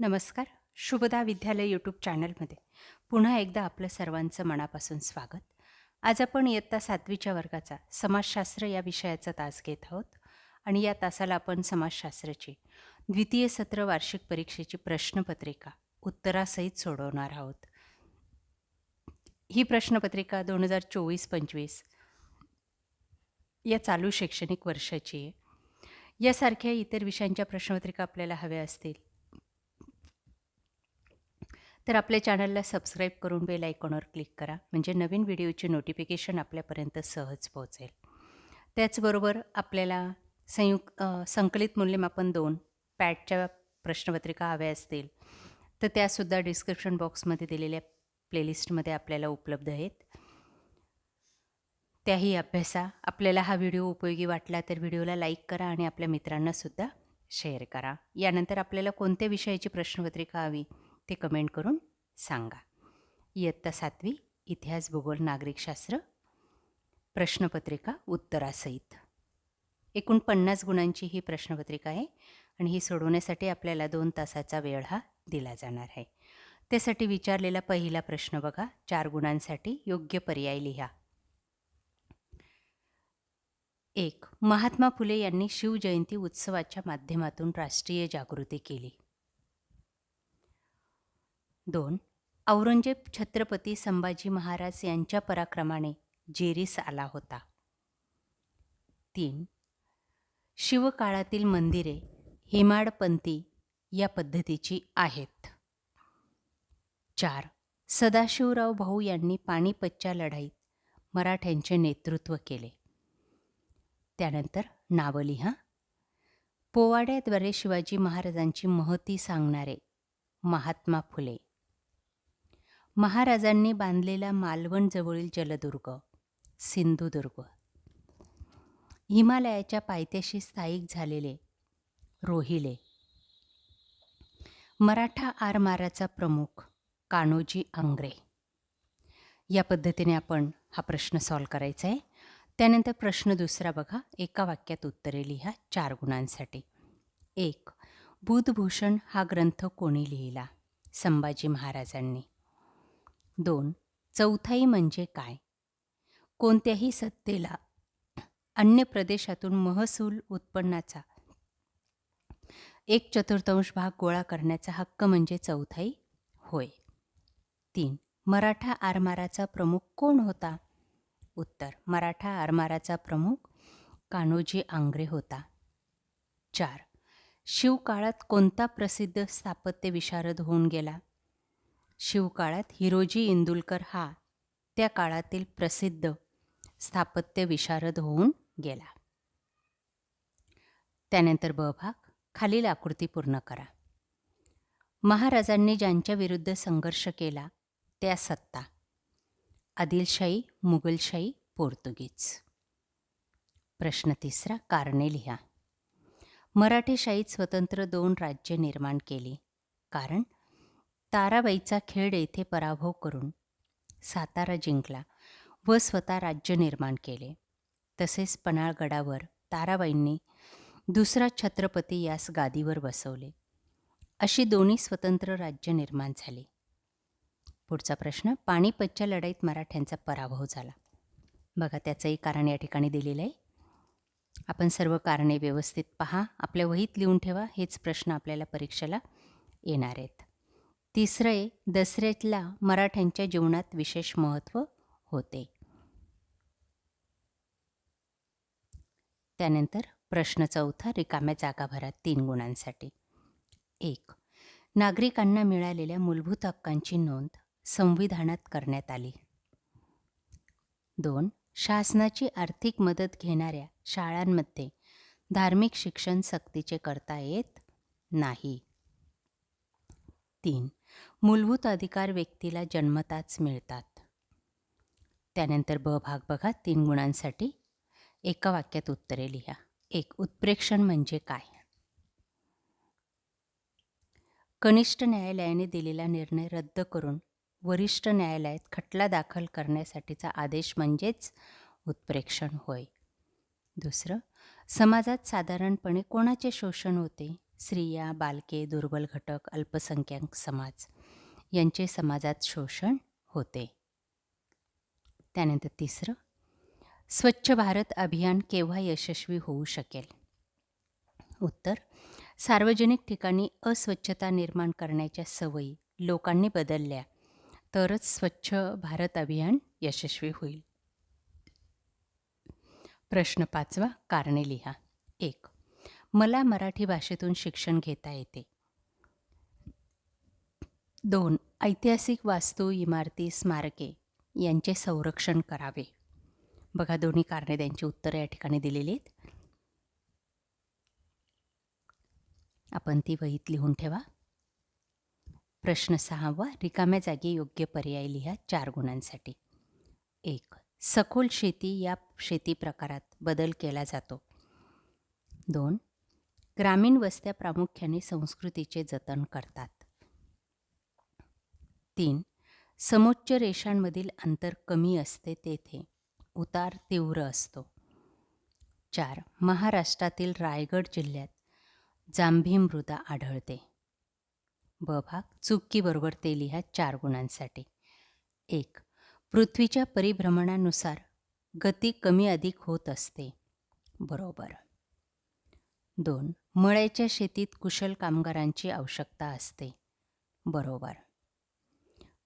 नमस्कार. शुभदा विद्यालय यूट्यूब चॅनलमध्ये पुन्हा एकदा आपलं सर्वांचं मनापासून स्वागत. आज आपण इयत्ता सातवीच्या वर्गाचा समाजशास्त्र या विषयाचा तास घेत आहोत आणि या तासाला आपण समाजशास्त्राची द्वितीय सत्र वार्षिक परीक्षेची प्रश्नपत्रिका उत्तरासहित सोडवणार आहोत. ही प्रश्नपत्रिका दोन हजार चोवीस पंचवीस या चालू शैक्षणिक वर्षाची आहे. यासारख्या इतर विषयांच्या प्रश्नपत्रिका आपल्याला हव्या असतील तर आपल्या चॅनलला सबस्क्राईब करून बेल आयकॉनवर क्लिक करा म्हणजे नवीन व्हिडिओची नोटिफिकेशन आपल्यापर्यंत सहज पोहोचेल. त्याचबरोबर आपल्याला संयुक्त संकलित मूल्यमापन दोन पॅटच्या प्रश्नपत्रिका हव्या असतील तर त्यासुद्धा डिस्क्रिप्शन बॉक्समध्ये दिलेल्या प्लेलिस्टमध्ये आपल्याला उपलब्ध आहेत. त्याही अभ्यासा आपल्याला हा व्हिडिओ उपयोगी वाटला तर व्हिडिओला लाईक करा आणि आपल्या मित्रांनासुद्धा शेअर करा. यानंतर आपल्याला कोणत्या विषयाची प्रश्नपत्रिका हवी? ते कमेंट करून सांगा. इयत्ता सातवी इतिहास भूगोल नागरिकशास्त्र प्रश्नपत्रिका उत्तरासहित. एकूण पन्नास गुणांची ही प्रश्नपत्रिका आहे आणि ही सोडवण्यासाठी आपल्याला दोन तासाचा वेळ हा दिला जाणार आहे. त्यासाठी विचारलेला पहिला प्रश्न बघा. चार गुणांसाठी योग्य पर्याय लिहा. एक महात्मा फुले यांनी शिवजयंती उत्सवाच्या माध्यमातून राष्ट्रीय जागृती केली. दोन औरंगजेब छत्रपती संभाजी महाराज यांच्या पराक्रमाने जेरीस आला होता. तीन शिवकाळातील मंदिरे हेमाडपंथी या पद्धतीची आहेत. चार सदाशिवराव भाऊ यांनी पानिपतच्या लढाईत मराठ्यांचे नेतृत्व केले. त्यानंतर नावं लिहा पोवाड्याद्वारे शिवाजी महाराजांची महती सांगणारे महात्मा फुले. महाराजांनी बांधलेला मालवणजवळील जलदुर्ग सिंधुदुर्ग. हिमालयाच्या पायथ्याशी स्थायिक झालेले रोहिले. मराठा आरमाराचा प्रमुख कान्होजी आंग्रे. या पद्धतीने आपण हा प्रश्न सॉल्व करायचा आहे. त्यानंतर प्रश्न दुसरा बघा. एका वाक्यात उत्तरे लिहा. चार गुणांसाठी. एक बुधभूषण हा ग्रंथ कोणी लिहिला? संभाजी महाराजांनी. दोन. चौथाई म्हणजे काय? कोणत्याही सत्तेला अन्य प्रदेशातून महसूल उत्पन्नाचा एक चतुर्थांश भाग गोळा करण्याचा हक्क म्हणजे चौथाई. होय. तीन. मराठा आरमाराचा प्रमुख कोण होता? उत्तर. मराठा आरमाराचा प्रमुख कान्होजी आंग्रे होता. चार. शिवकाळात कोणता प्रसिद्ध स्थापत्य विशारद होऊन गेला? शिवकाळात हिरोजी इंदुलकर हा त्या काळातील प्रसिद्ध स्थापत्य विशारद होऊन गेला. त्यानंतर ब भाग खालील आकृती पूर्ण करा. महाराजांनी ज्यांच्या विरुद्ध संघर्ष केला त्या सत्ता. आदिलशाही मुघलशाही पोर्तुगीज. प्रश्न तिसरा कारणे लिहा. मराठेशाहीत स्वतंत्र दोन राज्य निर्माण केली. कारण ताराबाईचा खेळ येथे पराभव करून सातारा जिंकला व स्वतः राज्य निर्माण केले. तसेच पन्हाळगडावर ताराबाईंनी दुसरा छत्रपती यास गादीवर बसवले. अशी दोन्ही स्वतंत्र राज्य निर्माण झाली. पुढचा प्रश्न पानिपतच्या लढाईत मराठ्यांचा पराभव झाला. बघा त्याचंही कारण या ठिकाणी दिलेलं आहे. आपण सर्व कारणे व्यवस्थित पहा. आपल्या वहीत लिहून ठेवा. हेच प्रश्न आपल्याला परीक्षेला येणार आहेत. तिसरे आहे दसऱ्यातला मराठ्यांच्या जीवनात विशेष महत्त्व होते. त्यानंतर प्रश्न चौथा रिकाम्या जागा भरा तीन गुणांसाठी. एक नागरिकांना मिळालेल्या मूलभूत हक्कांची नोंद संविधानात करण्यात आली. दोन शासनाची आर्थिक मदत घेणाऱ्या शाळांमध्ये धार्मिक शिक्षण सक्तीचे करता येत नाही. तीन मूलभूत अधिकार व्यक्तीला जन्मताच मिळतात. त्यानंतर ब भाग बघा तीन गुणांसाठी. एका वाक्यात उत्तरे लिहा. एक उत्प्रेक्षण म्हणजे काय? कनिष्ठ न्यायालयाने दिलेला निर्णय रद्द करून वरिष्ठ न्यायालयात खटला दाखल करण्यासाठीचा आदेश म्हणजेच उत्प्रेक्षण होय. दुसरं समाजात साधारणपणे कोणाचे शोषण होते? स्त्रिया बालके दुर्बल घटक अल्पसंख्याक समाज यांचे समाजात शोषण होते. त्यानंतर तिसरं स्वच्छ भारत अभियान केव्हा यशस्वी होऊ शकेल? उत्तर सार्वजनिक ठिकाणी अस्वच्छता निर्माण करण्याच्या सवयी लोकांनी बदलल्या तरच स्वच्छ भारत अभियान यशस्वी होईल. प्रश्न पाचवा कारणे लिहा. एक मला मराठी भाषेतून शिक्षण घेता येते. दोन ऐतिहासिक वास्तू इमारती स्मारके यांचे संरक्षण करावे. बघा दोन्ही कारणे त्यांची उत्तरं या ठिकाणी दिलेली आहेत. आपण ती वहीत लिहून ठेवा. प्रश्न सहावा रिकाम्या जागी योग्य पर्याय लिहा चार गुणांसाठी. एक सखोल शेती या शेती प्रकारात बदल केला जातो. दोन ग्रामीण वस्त्या प्रामुख्याने संस्कृतीचे जतन करतात. तीन समोच्च रेषांमधील अंतर कमी असते तेथे. उतार तीव्र असतो. चार महाराष्ट्रातील रायगड जिल्ह्यात जांभी मृदा आढळते. ब भाग चुकीबरोबर ते लिहा चार गुणांसाठी. एक पृथ्वीच्या परिभ्रमणानुसार गती कमी अधिक होत असते. बरोबर. दोन. मळ्याच्या शेतीत कुशल कामगारांची आवश्यकता असते. बरोबर.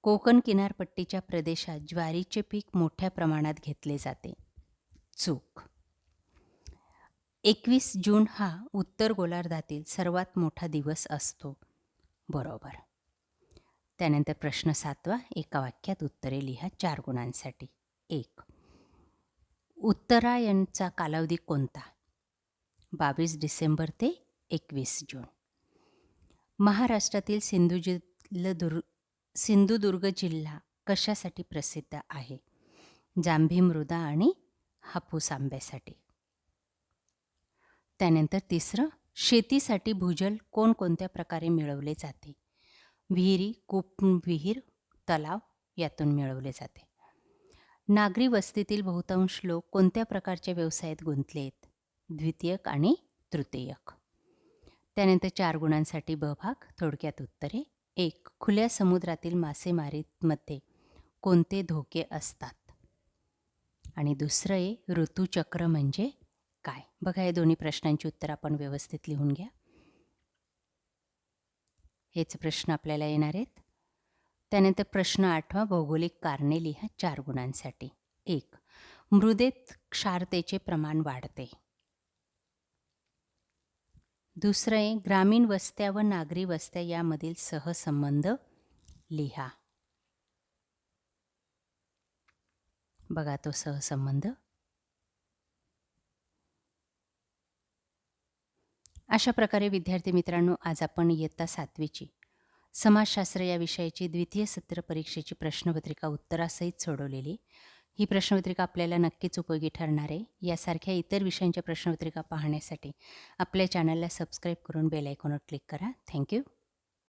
कोकण किनारपट्टीच्या प्रदेशात ज्वारीचे पीक मोठ्या प्रमाणात घेतले जाते. चूक. एकवीस जून हा उत्तर गोलार्धातील सर्वात मोठा दिवस असतो. बरोबर. त्यानंतर प्रश्न सातवा एका वाक्यात उत्तरे लिहा चार गुणांसाठी. एक. उत्तरायणचा कालावधी कोणता? बावीस डिसेंबर ते एकवीस जून. महाराष्ट्रातील सिंधुजिल्ल सिंधुदुर्ग जिल्हा कशासाठी प्रसिद्ध आहे? जांभी मृदा आणि हापूस आंब्यासाठी. त्यानंतर तिसरं शेतीसाठी भूजल कोणकोणत्या प्रकारे मिळवले जाते? विहिरी कूप विहीर तलाव यातून मिळवले जाते. नागरी वस्तीतील बहुतांश लोक कोणत्या प्रकारच्या व्यवसायात गुंतले आहेत? द्वितीयक आणि तृतीयक. त्यानंतर चार गुणांसाठी ब भाग थोडक्यात उत्तरे. एक खुल्या समुद्रातील मासेमारीमध्ये कोणते धोके असतात? आणि दुसरं आहे ऋतुचक्र म्हणजे काय? बघा या दोन्ही प्रश्नांची उत्तर आपण व्यवस्थित लिहून घ्या. हेच प्रश्न आपल्याला येणार आहेत. त्यानंतर प्रश्न आठवा भौगोलिक कारणे लिहा चार गुणांसाठी. एक मृदेत क्षारतेचे प्रमाण वाढते. दुसरं आहे ग्रामीण वस्त्या व नागरी वस्त्या यामधील सहसंबंध लिहा. बघा तो सहसंबंध. अशा प्रकारे विद्यार्थी मित्रांनो आज आपण इयत्ता सातवीची समाजशास्त्र या विषयाची द्वितीय सत्र परीक्षेची प्रश्नपत्रिका उत्तरासहित सोडवलेली. ही प्रश्नपत्रिका आपल्याला नक्कीच उपयोगी ठरणार आहे. यासारख्या इतर विषयांच्या प्रश्नपत्रिका पाहण्यासाठी आपल्या चॅनलला सबस्क्राईब करून बेल आयकॉनवर क्लिक करा. थँक्यू